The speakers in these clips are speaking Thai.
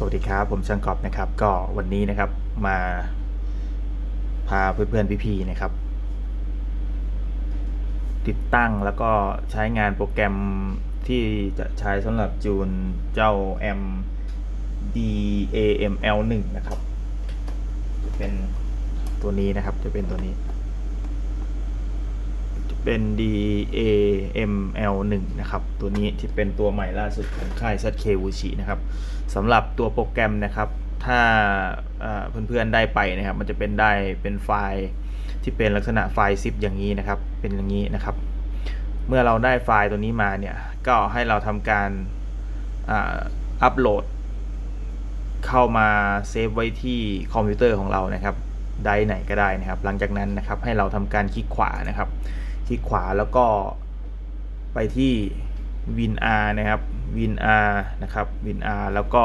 สวัสดีครับ ผมช่างกอบนะครับ ก็วันนี้นะครับมาพาเพื่อนๆพี่ๆนะครับ ติดตั้งแล้วก็ใช้งานโปรแกรมที่จะใช้สำหรับจูนเจ้า M DAML1 นะครับ จะเป็นตัวนี้นะครับ จะเป็นตัวนี้ เป็น DAML1 นะครับ ตัวนี้ที่เป็นตัวใหม่ล่าสุดของค่าย ZK w u c h i นะครับสำหรับตัวโปรแกรมนะครับ ถ้าเอ่อเพื่อนๆได้ไปนะครับ มันจะเป็นได้เป็นไฟล์ที่เป็นลักษณะไฟล์ zip อย่างนี้นะครับ เป็นอย่างนี้นะครับ เมื่อเราได้ไฟล์ตัวนี้มาเนี่ย ก็ให้เราทำการอัปโหลด เข้ามาเซฟไว้ที่คอมพิวเตอร์ของเรานะครับได้ไหนก็ได้นะครับ หลังจากนั้นนะครับให้เราทำการคลิกขวานะครับ คลิกขวาแล้วก็ไปที่ WinR นะครับ WinR นะครับ WinR แล้วก็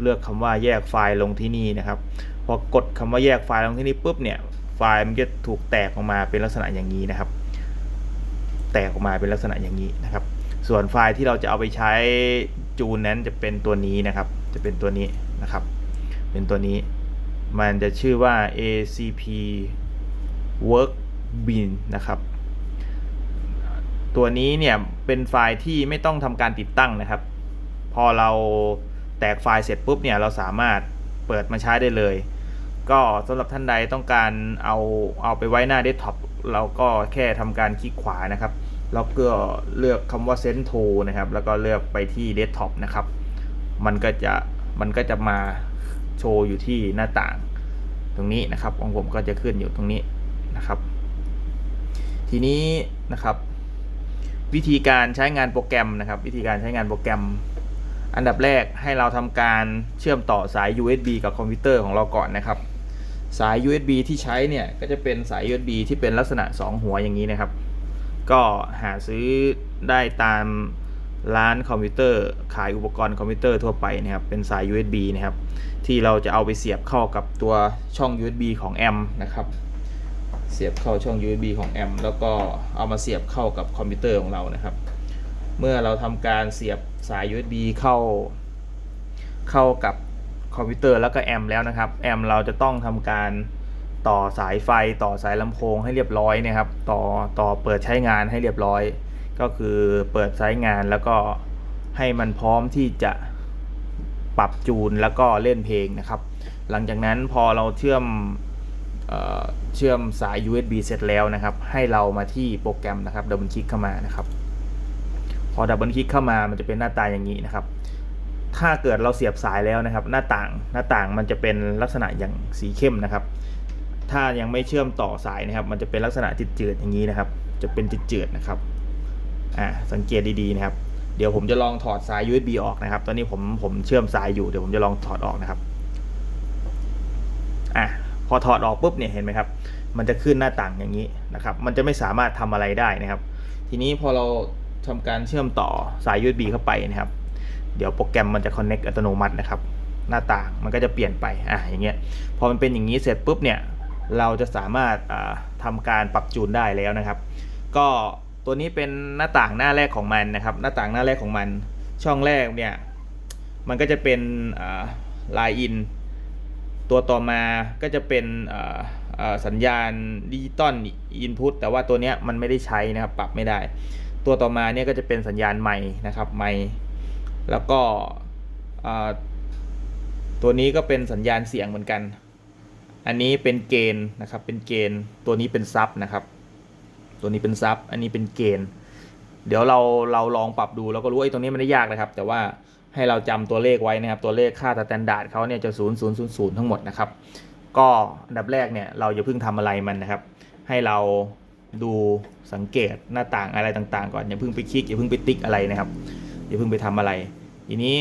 เลือกคำว่าแยกไฟล์ลงที่นี่นะครับ พอกดคำว่าแยกไฟล์ลงที่นี่ปุ๊บเนี่ย ไฟล์มันจะถูกแตกออกมาเป็นลักษณะอย่างนี้นะครับ แตกออกมาเป็นลักษณะอย่างนี้นะครับ ส่วนไฟล์ที่เราจะเอาไปใช้จูนนั้นจะเป็นตัวนี้นะครับ จะเป็นตัวนี้นะครับ เป็นตัวนี้ มันจะชื่อว่า ACP Workbin นะครับ ตัวนี้เนี่ยเป็นไฟล์ที่ไม่ต้องทำการติดตั้งนะครับ พอเราแตกไฟล์เสร็จปุ๊บเนี่ยเราสามารถเปิดมาใช้ได้เลย ก็สำหรับท่านใดต้องการเอาเอาไปไว้หน้าเดสก์ท็อปเราก็แค่ทำการคลิกขวานะครับแล้วก็เลือกคำว่า Send to นะครับ แล้วก็เลือกไปที่เดสก์ท็อปนะครับ มันก็จะมันก็จะมาโชว์อยู่ที่หน้าต่าง ตรงนี้นะครับของผมก็จะขึ้นอยู่ตรงนี้นะครับ ทีนี้นะครับ วิธีการใช้งานโปรแกรมนะครับ วิธีการใช้งานโปรแกรม อันดับแรกให้เราทำการเชื่อมต่อสาย USB กับคอมพิวเตอร์ของเราก่อนนะครับ สาย USB ที่ใช้เนี่ยก็จะเป็นสาย USB ที่เป็นลักษณะ 2 หัวอย่างนี้นะครับ ก็หาซื้อได้ตามร้านคอมพิวเตอร์ ขายอุปกรณ์คอมพิวเตอร์ทั่วไปนะครับเป็นสาย USB นะครับ ที่เราจะเอาไปเสียบเข้ากับตัวช่อง USB ของแอมนะครับ เสียบเข้าช่อง USB ของแอมแล้วก็เอามาเสียบเข้ากับคอมพิวเตอร์ของเรานะครับ เมื่อเราทำการเสียบสาย USB เข้า เข้ากับคอมพิวเตอร์แล้วก็แอมแล้วนะครับแอมเราจะต้องทำการต่อสายไฟต่อสายลำโพงให้เรียบร้อยนะครับ ต่อต่อเปิดใช้งานให้เรียบร้อย ก็คือเปิดใช้งานแล้วก็ให้มันพร้อมที่จะปรับจูนแล้วก็เล่นเพลงนะครับ หลังจากนั้นพอเราเชื่อม เชื่อมสาย USB เสร็จแล้วนะครับ ให้เรามาที่โปรแกรมนะครับดับเบิลคลิกเข้ามานะครับ พอดับเบิลคลิกเข้ามามันจะเป็นหน้าตาอย่างนี้นะครับ ถ้าเกิดเราเสียบสายแล้วนะครับ หน้าต่างหน้าต่างมันจะเป็นลักษณะอย่างสีเข้มนะครับ ถ้ายังไม่เชื่อมต่อสายนะครับ มันจะเป็นลักษณะจืดๆอย่างนี้นะครับ จะเป็นจืดๆนะครับอ่าสังเกตดีๆนะครับ เดี๋ยวผมจะลองถอดสาย USB ออกนะครับ ตอนนี้ผมผมเชื่อมสายอยู่เดี๋ยวผมจะลองถอดออกนะครับ พอถอดออกปุ๊บเนี่ยเห็นไหมครับ มันจะขึ้นหน้าต่างอย่างนี้นะครับ มันจะไม่สามารถทำอะไรได้นะครับ ทีนี้พอเราทำการเชื่อมต่อสาย USB เข้าไปนะครับ เดี๋ยวโปรแกรมมันจะ connect อัตโนมัตินะครับ หน้าต่างมันก็จะเปลี่ยนไป อะอย่างเงี้ย พอมันเป็นอย่างนี้เสร็จปุ๊บเนี่ย เราจะสามารถอ่าทำการปรับจูนได้แล้วนะครับ ก็ตัวนี้เป็นหน้าต่างหน้าแรกของมันนะครับ หน้าต่างหน้าแรกของมัน ช่องแรกเนี่ย มันก็จะเป็นไลน์อิน ตัวต่อมาก็จะเป็นสัญญาณดิจิตอลอินพุตแต่ว่าตัวนี้มันไม่ได้ใช้นะครับปรับไม่ได้ ตัวต่อมาเนี่ยก็จะเป็นสัญญาณไมค์นะครับไมค์แล้วก็ตัวนี้ก็เป็นสัญญาณเสียงเหมือนกัน อันนี้เป็นเกณฑ์นะครับเป็นเกณฑ์ตัวนี้เป็นซับนะครับ ตัวนี้เป็นซับอันนี้เป็นเกณฑ์ เดี๋ยวเราเราลองปรับดูแล้วก็รู้ไอ้ตรงนี้มันไม่ได้ยากนะครับ แต่ว่า ให้เราจำตัวเลขไว้นะครับ ตัวเลขค่าสแตนดาร์ดเขาเนี่ยจะ0 0 0 0 ทั้งหมดนะครับ ก็อันดับแรกเนี่ยเราอย่าเพิ่งทำอะไรมันนะครับ ให้เราดูสังเกตหน้าต่างอะไรต่างๆ ก่อนอย่าเพิ่งไปคลิกอย่าเพิ่งไปติ๊กอะไรนะครับอย่าเพิ่งไปทำอะไร ทีนี้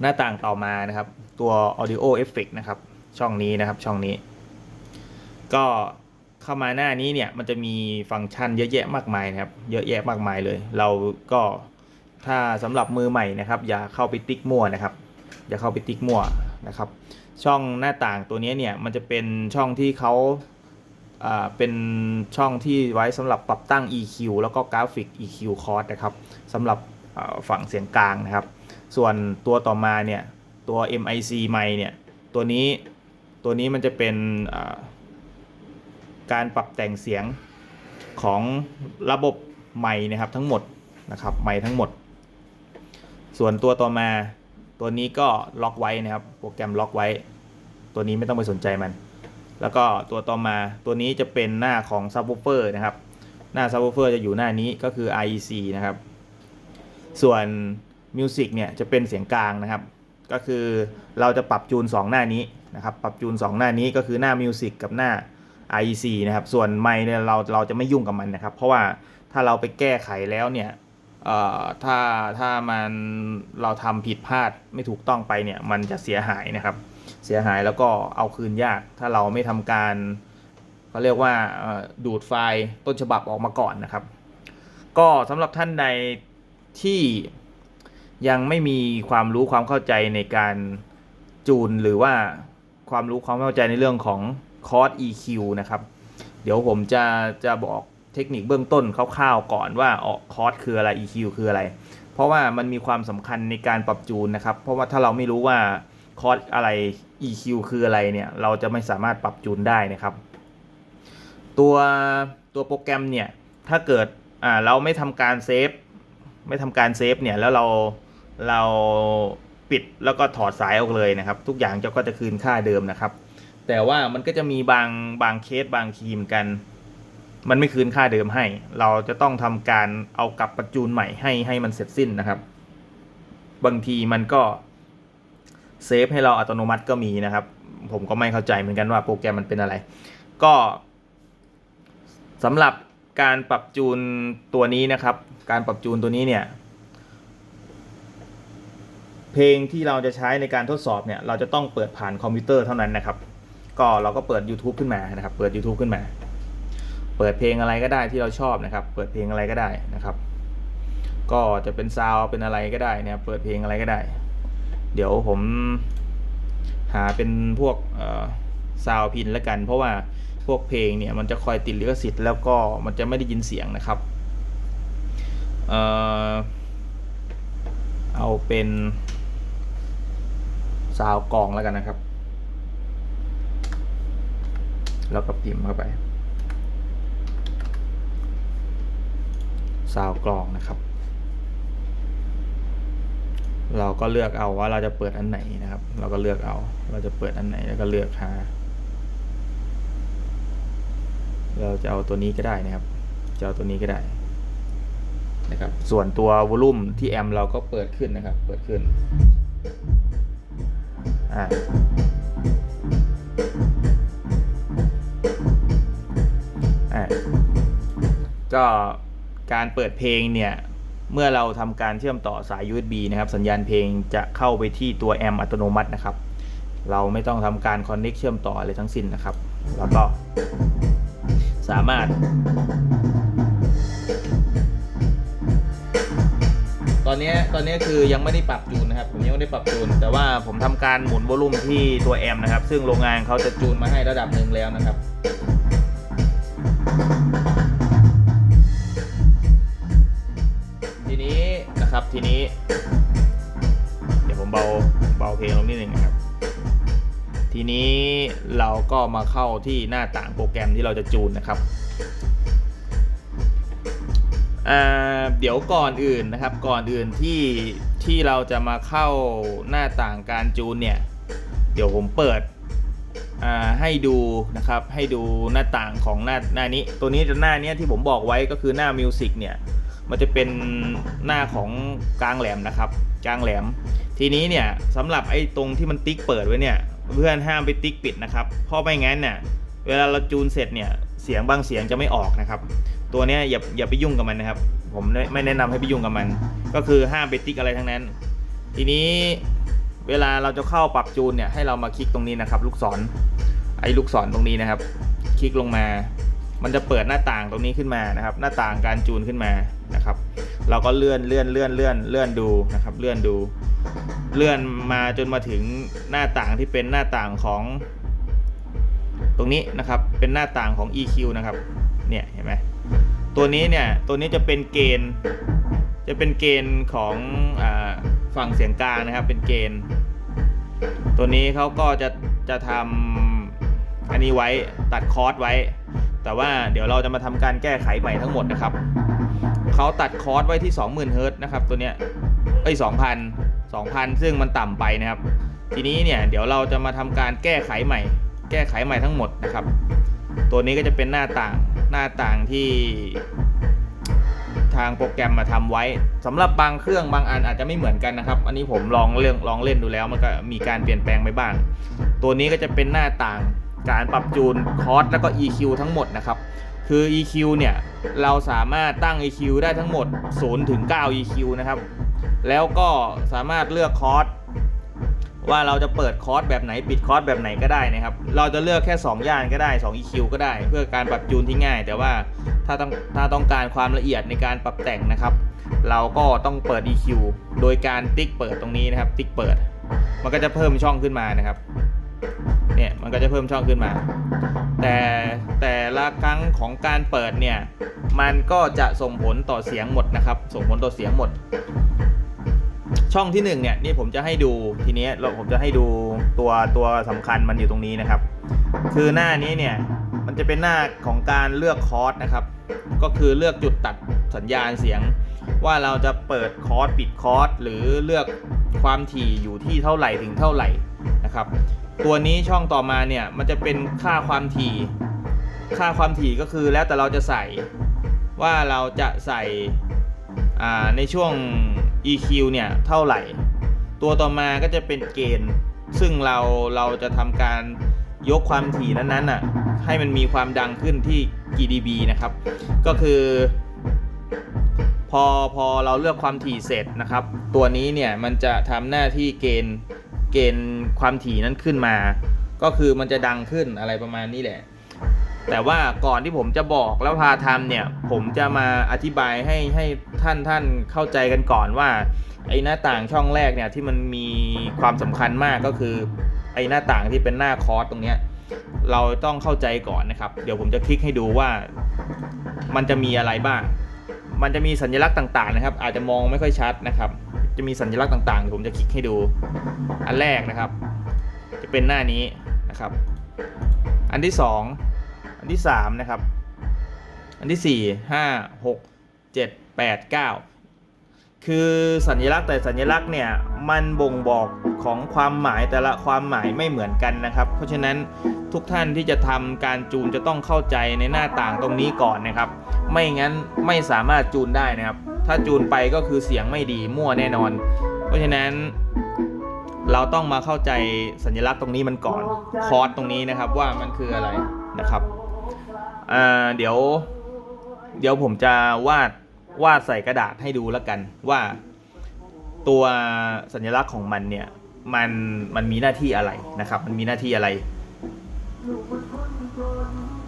หน้าต่างต่อมานะครับ ตัว audio effect นะครับ ช่องนี้นะครับช่องนี้ ก็เข้ามาหน้านี้เนี่ยมันจะมีฟังก์ชันเยอะแยะมากมายนะครับ เยอะแยะมากมายเลย เราก็ ถ้าสำหรับมือใหม่นะครับ อย่าเข้าไปติ๊กมั่วนะครับ อย่าเข้าไปติ๊กมั่วนะครับ ช่องหน้าต่างตัวนี้เนี่ยมันจะเป็นช่องที่เขาเป็นช่องที่ไว้สำหรับปรับตั้ง EQ แล้วก็กราฟิก EQ code นะครับสำหรับฝั่งเสียงกลางนะครับ ส่วนตัวต่อมาเนี่ยตัว MIC ไมเนี่ยตัวนี้ตัวนี้มันจะเป็นการปรับแต่งเสียงของระบบไมนะครับทั้งหมดนะครับไมทั้งหมด ส่วนตัวต่อมา ตัวนี้ก็ล็อกไว้นะครับ โปรแกรมล็อกไว้ ตัวนี้ไม่ต้องไปสนใจมัน แล้วก็ตัวต่อมาตัวนี้จะเป็นหน้าของซับ w ูเฟอร์นะครับ หน้าซับ w ูเฟอร์จะอยู่หน้านี้ก็คือ IEC นะครับ ส่วน Music เนี่ยจะเป็นเสียงกลางนะครับ ก็คือเราจะปรับจูน 2 หน้านี้นะครับ ปรับจูน 2 หน้านี้ก็คือหน้า Music กับหน้า IEC นะครับ ส่วนไมค์เนี่ยเราเราจะไม่ยุ่งกับมันนะครับ เพราะว่าถ้าเราไปแก้ไขแล้วเนี่ย เอ่อถ้าถ้ามันเราทำผิดพลาดไม่ถูกต้องไปเนี่ยมันจะเสียหายนะครับ เสียหายแล้วก็เอาคืนยาก ถ้าเราไม่ทำการเขาเรียกว่าดูดไฟล์ต้นฉบับออกมาก่อนนะครับ ก็สำหรับท่านใดที่ยังไม่มีความรู้ความเข้าใจในการจูนหรือว่าความรู้ความเข้าใจในเรื่องของคอร์ส EQ นะครับ เดี๋ยวผมจะจะบอก เทคนิคเบื้องต้นคร่าวๆก่อนว่าออกคอร์สคืออะไร EQ คืออะไร เพราะว่ามันมีความสำคัญในการปรับจูนนะครับ เพราะว่าถ้าเราไม่รู้ว่าคอร์สอะไร EQ คืออะไรเนี่ย เราจะไม่สามารถปรับจูนได้นะครับ ตัวตัวโปรแกรมเนี่ย ถ้าเกิดอ่าเราไม่ทำการเซฟไม่ทำการเซฟเนี่ย แล้วเราเราปิดแล้วก็ถอดสายออกเลยนะครับ ทุกอย่างจะก็จะคืนค่าเดิมนะครับ แต่ว่ามันก็จะมีบางบางเคสบางทีมกัน มันไม่คืนค่าเดิมให้ เราจะต้องทำการเอากลับประจูนใหม่ให้ให้มันเสร็จสิ้นนะครับ บางทีมันก็เซฟให้เราอัตโนมัติก็มีนะครับ ผมก็ไม่เข้าใจเหมือนกันว่าโปรแกรมมันเป็นอะไร ก็สำหรับการปรับจูนตัวนี้นะครับ การปรับจูนตัวนี้เนี่ย เพลงที่เราจะใช้ในการทดสอบเนี่ย เราจะต้องเปิดผ่านคอมพิวเตอร์เท่านั้นนะครับ ก็เราก็เปิด YouTube ขึ้นมานะครับ เปิด YouTube ขึ้นมา เปิดเพลงอะไรก็ได้ที่เราชอบนะครับ เปิดเพลงอะไรก็ได้นะครับ ก็จะเป็นซาวเป็นอะไรก็ได้นะครับเปิดเพลงอะไรก็ได้ เดี๋ยวผมหาเป็นพวกซาวพินแล้วกัน เพราะว่าพวกเพลงเนี่ยมันจะคอยติดลิขสิทธิ์แล้วก็มันจะไม่ได้ยินเสียงนะครับ เอ่อเอาเป็นซาวกองแล้วกันนะครับ แล้วก็พิมพ์เข้าไป ซาวกลองนะครับ เราก็เลือกเอาว่าเราจะเปิดอันไหนนะครับ เราก็เลือกเอา เราจะเปิดอันไหนแล้วก็เลือกหาเราจะเอาตัวนี้ก็ได้นะครับ จะเอาตัวนี้ก็ได้นะครับ ส่วนตัววอลลุ่มที่แอมเราก็เปิดขึ้นนะครับ เปิดขึ้น อ่า อ่าก็ การเปิดเพลงเนี่ยเมื่อเราทำการเชื่อมต่อสาย USB นะครับ สัญญาณเพลงจะเข้าไปที่ตัวแอมอัตโนมัตินะครับ เราไม่ต้องทำการคอนเน็กเชื่อมต่ออะไรทั้งสิ้นนะครับ แล้วก็สามารถ ตอนนี้ตอนนี้คือยังไม่ได้ปรับจูนนะครับผมยังไม่ได้ปรับจูน แต่ว่าผมทำการหมุนวอลลุ่มที่ตัวแอมนะครับ ซึ่งโรงงานเขาจะจูนมาให้ระดับหนึ่งแล้วนะครับ ทีนี้ เดี๋ยวผมเบาเบาเพลงลงนิดนึงนะครับ ทีนี้เราก็มาเข้าที่หน้าต่างโปรแกรมที่เราจะจูนนะครับเดี๋ยวก่อนอื่นนะครับก่อนอื่นที่ที่เราจะมาเข้าหน้าต่างการจูนเนี่ย เดี๋ยวผมเปิดให้ดูนะครับให้ดูหน้าต่างของหน้าหน้านี้ ตัวนี้จะหน้านี้ที่ผมบอกไว้ก็คือหน้ามิวสิกเนี่ย มันจะเป็นหน้าของกลางแหลมนะครับ กลางแหลม ทีนี้เนี่ยสำหรับไอ้ตรงที่มันติ๊กเปิดไว้เนี่ยเพื่อนห้ามไปติ๊กปิดนะครับเพราะไม่งั้นเนี่ยเวลาเราจูนเสร็จเนี่ยเสียงบางเสียงจะไม่ออกนะครับ ตัวเนี้ยอย่าอย่าไปยุ่งกับมันนะครับ ผมไม่ไม่แนะนำให้ไปยุ่งกับมัน ก็คือห้ามไปติ๊กอะไรทั้งนั้น ทีนี้เวลาเราจะเข้าปรับจูนเนี่ยให้เรามาคลิกตรงนี้นะครับ ลูกศรไอ้ลูกศรตรงนี้นะครับ คลิกลงมา มันจะเปิดหน้าต่างตรงนี้ขึ้นมานะครับ หน้าต่างการจูนขึ้นมานะครับ เราก็เลื่อนเลื่อนเลื่อนเลื่อนเลื่อนดูนะครับ เลื่อนดู เลื่อนมาจนมาถึงหน้าต่างที่เป็นหน้าต่างของตรงนี้นะครับ เป็นหน้าต่างของ EQ นะครับ เนี่ยเห็นไหมตัวนี้เนี่ย ตัวนี้จะเป็นเกณฑ์ จะเป็นเกณฑ์ของอฝั่งเสียงกลางนะครับ เป็นเกณฑ์ ตัวนี้เขาก็จะจะทำอันนี้ไว้ตัดคอร์สไว้ แต่ว่าเดี๋ยวเราจะมาทำการแก้ไขใหม่ทั้งหมดนะครับเขาตัดคอร์สไว้ที่ 20,000เฮิร์ตซ์นะครับตัวเนี้ยเอ้ย2,000 2,000 ซึ่งมันต่ำไปนะครับ ทีนี้เนี่ยเดี๋ยวเราจะมาทำการแก้ไขใหม่ แก้ไขใหม่ทั้งหมดนะครับ ตัวนี้ก็จะเป็นหน้าต่างหน้าต่างที่ทางโปรแกรมมาทำไว้สำหรับบางเครื่องบางอันอาจจะไม่เหมือนกันนะครับ อันนี้ผมลองเรื่องลองเล่นดูแล้วมันก็มีการเปลี่ยนแปลงไปบ้าง ตัวนี้ก็จะเป็นหน้าต่าง การปรับจูนคอร์สแล้วก็ EQ ทั้งหมดนะครับ คือ EQ เนี่ย เราสามารถตั้ง EQ ได้ทั้งหมด 0 ถึง 9 EQ นะครับ แล้วก็สามารถเลือกคอร์สว่าเราจะเปิดคอร์สแบบไหนปิดคอร์สแบบไหนก็ได้นะครับ เราจะเลือกแค่ 2 ย่านก็ได้ 2 EQ ก็ได้ เพื่อการปรับจูนที่ง่าย แต่ว่าถ้าต้องถ้าต้องการความละเอียดในการปรับแต่งนะครับ เราก็ต้องเปิด EQ โดยการติ๊กเปิดตรงนี้นะครับ ติ๊กเปิด มันก็จะเพิ่มช่องขึ้นมานะครับ เนี่ยมันก็จะเพิ่มช่องขึ้นมา แต่แต่ละครั้งของการเปิดเนี่ยมันก็จะส่งผลต่อเสียงหมดนะครับ ส่งผลต่อเสียงหมด ช่องที่หนึ่งเนี่ยนี่ผมจะให้ดูทีนี้เราผมจะให้ดูตัวตัวสำคัญมันอยู่ตรงนี้นะครับ คือหน้านี้เนี่ยมันจะเป็นหน้าของการเลือกคอร์สนะครับ ก็คือเลือกจุดตัดสัญญาณเสียง ว่าเราจะเปิดคอร์สปิดคอร์สหรือเลือกความถี่อยู่ที่เท่าไหร่ถึงเท่าไหร่นะครับ ตัวนี้ช่องต่อมาเนี่ยมันจะเป็นค่าความถี่ ค่าความถี่ก็คือแล้วแต่เราจะใส่ว่าเราจะใส่ในช่วง EQ เนี่ยเท่าไหร่ ตัวต่อมาก็จะเป็นเกณฑ์ ซึ่งเราเราจะทำการยกความถี่นั้นๆน่ะให้มันมีความดังขึ้นที่กี่ dB นะครับ ก็คือ พอพอเราเลือกความถี่เสร็จนะครับ ตัวนี้เนี่ยมันจะทำหน้าที่เกณฑ์ เกณฑ์ความถี่นั้นขึ้นมา ก็คือมันจะดังขึ้นอะไรประมาณนี้แหละ แต่ว่าก่อนที่ผมจะบอกแล้วพาทำเนี่ย ผมจะมาอธิบายให้ให้ท่านท่านเข้าใจกันก่อนว่าไอ้หน้าต่างช่องแรกเนี่ยที่มันมีความสำคัญมากก็คือ ไอ้หน้าต่างที่เป็นหน้าคอร์สตรงเนี้ยเราต้องเข้าใจก่อนนะครับ เดี๋ยวผมจะคลิกให้ดูว่ามันจะมีอะไรบ้าง มันจะมีสัญลักษณ์ต่างๆนะครับ อาจจะมองไม่ค่อยชัดนะครับ จะมีสัญลักษณ์ต่างๆเดี๋ยวผมจะคลิกให้ดูอันแรกนะครับ จะเป็นหน้านี้นะครับ อันที่สองอันที่สามนะครับ อันที่สี่ห้าหกเจ็ดแปดเก้าคือสัญลักษณ์แต่สัญลักษณ์เนี่ยมันบ่งบอกของความหมายแต่ละความหมายไม่เหมือนกันนะครับ เพราะฉะนั้นทุกท่านที่จะทำการจูนจะต้องเข้าใจในหน้าต่างตรงนี้ก่อนนะครับ ไม่งั้นไม่สามารถจูนได้นะครับ ถ้าจูนไปก็คือเสียงไม่ดีมั่วแน่นอน เพราะฉะนั้น เราต้องมาเข้าใจสัญลักษณ์ตรงนี้มันก่อนคอร์สตรงนี้นะครับว่ามันคืออะไรนะครับเดี๋ยว เดี๋ยวผมจะวาดวาดใส่กระดาษให้ดูแล้วกันว่าตัวสัญลักษณ์ของมันเนี่ยมันมันมีหน้าที่อะไรนะครับ มันมีหน้าที่อะไร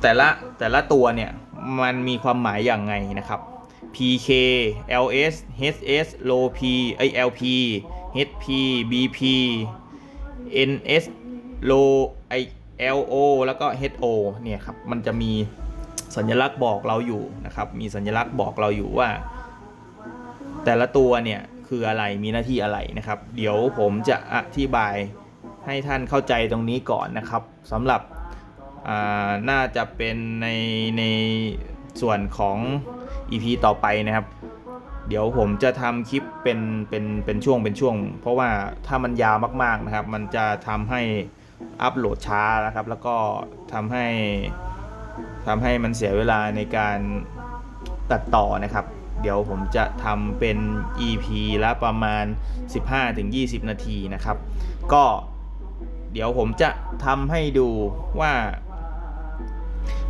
แต่ละแต่ละตัวเนี่ยมันมีความหมายอย่างไงนะครับ PK LS HS Low P ไอ LP HP BP NS Low ไอ LO แล้วก็ HO เนี่ยครับ มันจะมีสัญลักษณ์บอกเราอยู่นะครับ มีสัญลักษณ์บอกเราอยู่ว่า แต่ละตัวเนี่ยคืออะไรมีหน้าที่อะไรนะครับ เดี๋ยวผมจะอธิบายให้ท่านเข้าใจตรงนี้ก่อนนะครับสำหรับอ่าน่าจะเป็นในใน ส่วนของ EP ต่อไปนะครับ เดี๋ยวผมจะทำคลิปเป็นเป็นเป็นช่วงเป็นช่วง เพราะว่าถ้ามันยาวมากๆนะครับ มันจะทำให้อัปโหลดช้านะครับ แล้วก็ทำให้ทำให้มันเสียเวลาในการตัดต่อนะครับ เดี๋ยวผมจะทำเป็น EP ละประมาณ 15-20 นาทีนะครับ ก็เดี๋ยวผมจะทำให้ดูว่า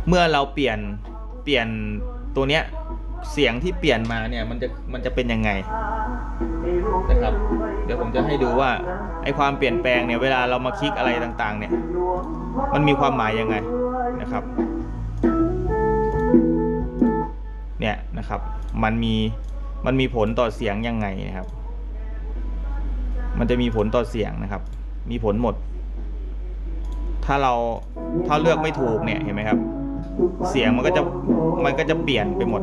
เมื่อเราเปลี่ยน เปลี่ยนตัวเนี้ยเสียงที่เปลี่ยนมาเนี่ยมันจะมันจะเป็นยังไงนะครับ เดี๋ยวผมจะให้ดูว่าไอความเปลี่ยนแปลงเนี่ยเวลาเรามาคลิกอะไรต่างๆ เนี่ย มันมีความหมายยังไงนะครับ เนี่ยนะครับ มันมีมันมีผลต่อเสียงยังไงนะครับ มันจะมีผลต่อเสียงนะครับ มีผลหมด ถ้าเราถ้าเลือกไม่ถูกเนี่ยเห็นไหมครับ เสียงมันก็จะมันก็จะเปลี่ยนไปหมด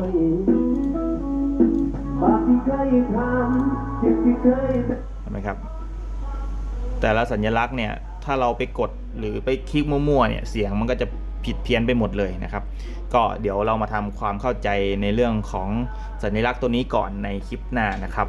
เห็นไหมครับ แต่ละสัญลักษณ์เนี่ยถ้าเราไปกดหรือไปคลิกมั่วๆเนี่ยเสียงมันก็จะผิดเพี้ยนไปหมดเลยนะครับ ก็เดี๋ยวเรามาทำความเข้าใจในเรื่องของสัญลักษณ์ตัวนี้ก่อนในคลิปหน้านะครับ